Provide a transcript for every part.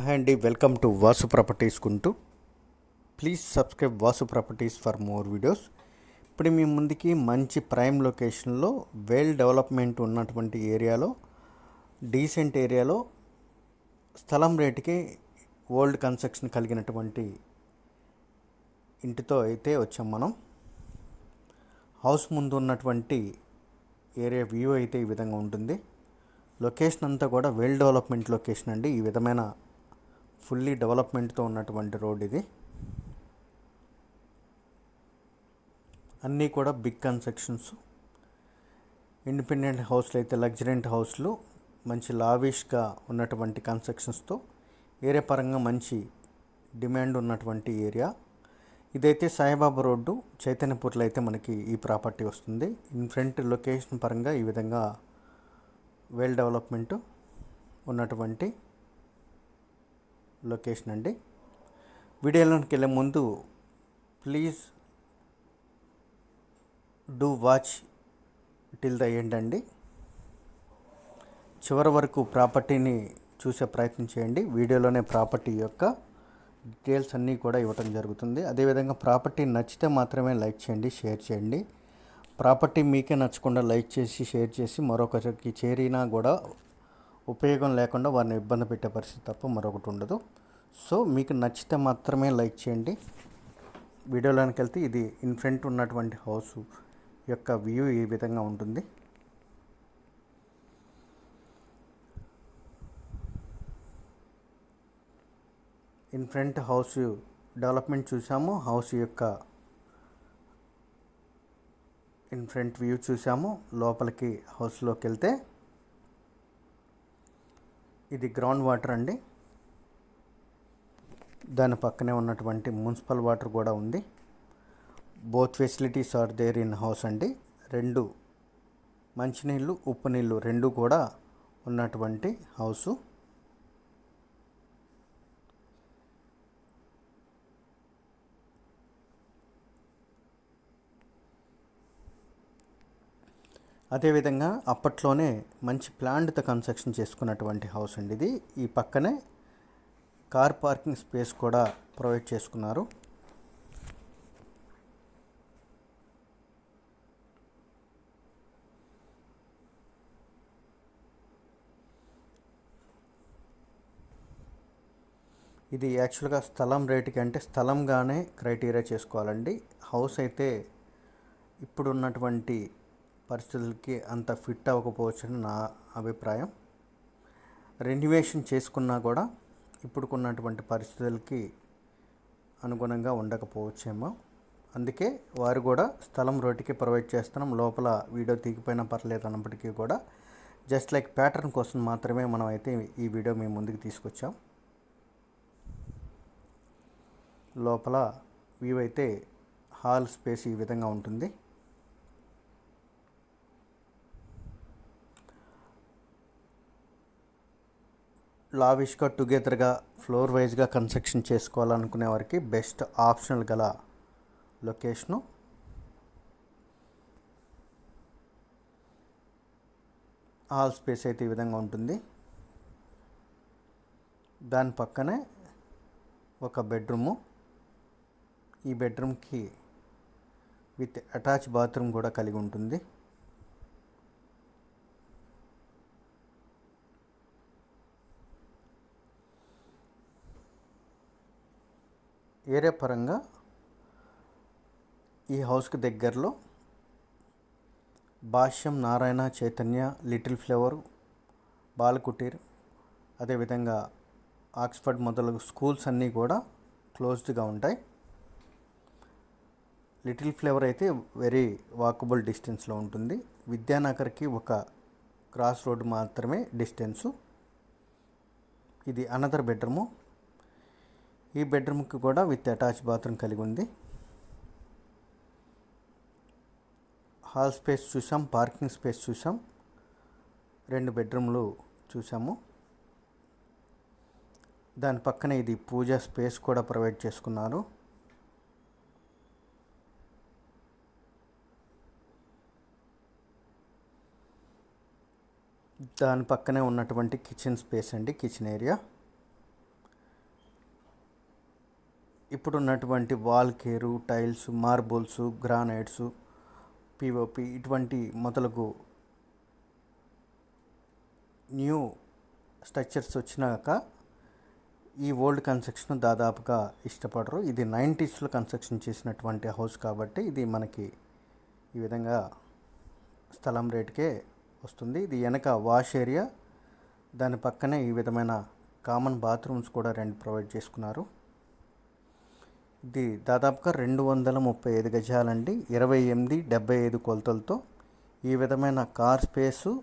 Hi అండి welcome to Vasu properties Guntur. Please subscribe Vasu properties for more videos. ఇప్పుడు మీ ముందుకి మంచి ప్రైమ్ లొకేషన్లో వెల్ డెవలప్మెంట్ ఉన్నటువంటి ఏరియాలో డీసెంట్ ఏరియాలో స్థలం రేటుకి ఓల్డ్ కన్స్ట్రక్షన్ కలిగినటువంటి ఇంటితో అయితే వచ్చాం మనం. హౌస్ ముందు ఉన్నటువంటి ఏరియా వ్యూ అయితే ఈ విధంగా ఉంటుంది. లొకేషన్ అంతా కూడా వెల్ డెవలప్మెంట్ లొకేషన్ అండి. ఈ విధమైన ఫుల్లీ డెవలప్మెంట్తో ఉన్నటువంటి రోడ్ ఇది. అన్నీ కూడా బిగ్ కన్స్ట్రక్షన్స్ ఇండిపెండెంట్ హౌస్లు అయితే లగ్జరెంట్ హౌస్లు మంచి లావిష్గా ఉన్నటువంటి కన్స్ట్రక్షన్స్తో ఏరియా పరంగా మంచి డిమాండ్ ఉన్నటువంటి ఏరియా. ఇదైతే సాయిబాబా రోడ్డు చైతన్యపూర్లో అయితే మనకి ఈ ప్రాపర్టీ వస్తుంది. ఇన్ ఫ్రంట్ లొకేషన్ పరంగా ఈ విధంగా వెల్ డెవలప్మెంట్ ఉన్నటువంటి లొకేషన్ అండి. వీడియోలోకి వెళ్ళే ముందు please do watch till the end అండి. చివరి వరకు ప్రాపర్టీని చూసే ప్రయత్నం చేయండి. వీడియోలోనే ప్రాపర్టీ యొక్క డీటెయిల్స్ అన్నీ కూడా ఇవ్వటం జరుగుతుంది. అదేవిధంగా ప్రాపర్టీ నచ్చితే మాత్రమే లైక్ చేయండి షేర్ చేయండి. ప్రాపర్టీ మీకే నచ్చకుండా లైక్ చేసి షేర్ చేసి మరొకరికి చేరినా కూడా ఉపయోగం లేకుండా వారిని ఇబ్బంది పెట్టే పరిస్థితి తప్ప మరొకటి ఉండదు. సో మీకు నచ్చితే మాత్రమే లైక్ చేయండి. వీడియోలోనికి వెళ్తే ఇది ఇన్ ఫ్రంట్ ఉన్నటువంటి హౌస్ యొక్క వ్యూ ఈ విధంగా ఉంటుంది. ఇన్ ఫ్రంట్ హౌస్ డెవలప్మెంట్ చూసాము. హౌస్ యొక్క ఇన్ ఫ్రంట్ వ్యూ చూసాము. లోపలికి హౌస్లోకి వెళ్తే ఇది గ్రౌండ్ వాటర్ అండి. దాని పక్కనే ఉన్నటువంటి మున్సిపల్ వాటర్ కూడా ఉంది. Both facilities are there in house అండి. రెండు మంచినీళ్ళు ఉప్పు నీళ్ళు రెండు కూడా ఉన్నటువంటి హౌసు అదేవిధంగా అప్పట్లోనే మంచి ప్లాండ్తో కన్స్ట్రక్షన్ చేసుకున్నటువంటి హౌస్ అండి ఇది. ఈ పక్కనే కార్ పార్కింగ్ స్పేస్ కూడా ప్రొవైడ్ చేసుకున్నారు. ఇది యాక్చువల్గా స్థలం రేటుకి అంటే స్థలంగానే క్రైటీరియా చేసుకోవాలండి. హౌస్ అయితే ఇప్పుడున్నటువంటి పరిస్థితులకి అంత ఫిట్ అవ్వకపోవచ్చు అని నా అభిప్రాయం. రెన్యువేషన్ చేసుకున్నా కూడా ఇప్పుడుకున్నటువంటి పరిస్థితులకి అనుగుణంగా ఉండకపోవచ్చేమో. అందుకే వారు కూడా స్థలం రోటికి ప్రొవైడ్ చేస్తున్నాం. లోపల వీడియో తీగిపోయినా పర్లేదు అన్నప్పటికీ కూడా. జస్ట్ లైక్ ప్యాటర్న్ కోసం మాత్రమే మనం అయితే ఈ వీడియో మేము ముందుకు తీసుకొచ్చాం. లోపల వ్యూ అయితే హాల్ స్పేస్ ఈ విధంగా ఉంటుంది. లావిష్గా టుగెదర్గా ఫ్లోర్ వైజ్గా కన్స్ట్రక్షన్ చేసుకోవాలనుకునే వారికి బెస్ట్ ఆప్షనల్ గల లొకేషను? హాల్ స్పేస్ అయితే ఈ విధంగా ఉంటుంది. దాని పక్కనే ఒక బెడ్రూము. ఈ బెడ్రూమ్కి విత్ అటాచ్ బాత్రూమ్ కూడా కలిగి ఉంటుంది. ఏరియా పరంగా ఈ హౌస్కి దగ్గరలో భాష్యం నారాయణ చైతన్య లిటిల్ ఫ్లవర్ బాలకుటీర్ అదేవిధంగా ఆక్స్ఫర్డ్ మొదలగు స్కూల్స్ అన్నీ కూడా క్లోజ్డ్గా ఉంటాయి. లిటిల్ ఫ్లేవర్ అయితే వెరీ వాకబుల్ డిస్టెన్స్లో ఉంటుంది. విద్యానగర్కి ఒక క్రాస్ రోడ్ మాత్రమే డిస్టెన్సు. ఇది అనదర్ బెడ్రూము. ఈ బెడ్రూమ్కి కూడా విత్ అటాచ్ బాత్రూమ్ కలిగి ఉంది. హాల్ స్పేస్ చూసాం పార్కింగ్ స్పేస్ చూసాం రెండు బెడ్రూమ్లు చూసాము. దాని పక్కన ఇది పూజా స్పేస్ కూడా ప్రొవైడ్ చేసుకున్నారు. దాని పక్కనే ఉన్నటువంటి కిచెన్ స్పేస్ అండి కిచెన్ ఏరియా. ఇప్పుడున్నటువంటి wall care tiles marbles granites POP ఇటువంటి మొదలగు న్యూ స్ట్రక్చర్స్ వచ్చినాక ఈ ఓల్డ్ కన్స్ట్రక్షన్ దాదాపుగా ఇష్టపడరు. ఇది నైంటీస్లో కన్స్ట్రక్షన్ చేసినటువంటి హౌస్ కాబట్టి ఇది మనకి ఈ విధంగా స్థలం రేటుకే వస్తుంది. ఇది వెనక వాష్ ఏరియా దాని పక్కనే ఈ విధమైన కామన్ బాత్రూమ్స్ కూడా రెండు ప్రొవైడ్ చేసుకున్నారు. ఇది దాదాపుగా రెండు వందల ముప్పై ఐదు గజాలండి. ఇరవై ఎనిమిది డెబ్బై ఐదు కొలతలతో ఈ విధమైన car space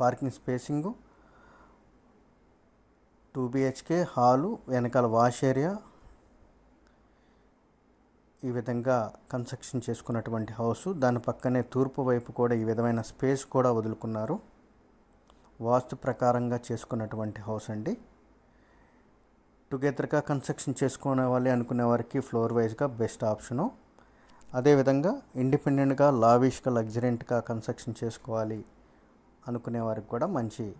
parking spacing two BHK hall వెనకాల వాష్ ఏరియా ఈ విధంగా కన్స్ట్రక్షన్ చేసుకున్నటువంటి హౌస్. దాని పక్కనే తూర్పు వైపు కూడా ఈ విధమైన స్పేస్ కూడా వదులుకున్నారు. వాస్తు ప్రకారంగా చేసుకున్నటువంటి హౌస్ అండి టుగెదర్గా కన్స్ట్రక్షన్ చేసుకునే వాళ్ళు అనుకునే వారికి ఫ్లోర్ వైజ్గా బెస్ట్ ఆప్షను. అదేవిధంగా ఇండిపెండెంట్గా లావిష్గా లగ్జరెంట్గా కన్స్ట్రక్షన్ చేసుకోవాలి అనుకునే వారికి కూడా మంచి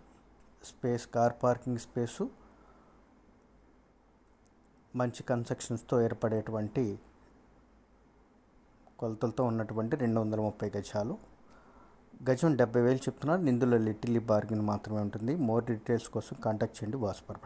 స్పేస్ కార్ పార్కింగ్ స్పేసు మంచి కన్స్ట్రక్షన్స్తో ఏర్పడేటువంటి కొలతలతో ఉన్నటువంటి రెండు వందల ముప్పై గజాలు. గజం డెబ్బై వేలు చెప్తున్నారు. ఇందులో లిటిల్లీ బార్గెన్ మాత్రమే ఉంటుంది. మోర్ డీటెయిల్స్ కోసం కాంటాక్ట్ చేయండి వాసుపర్ప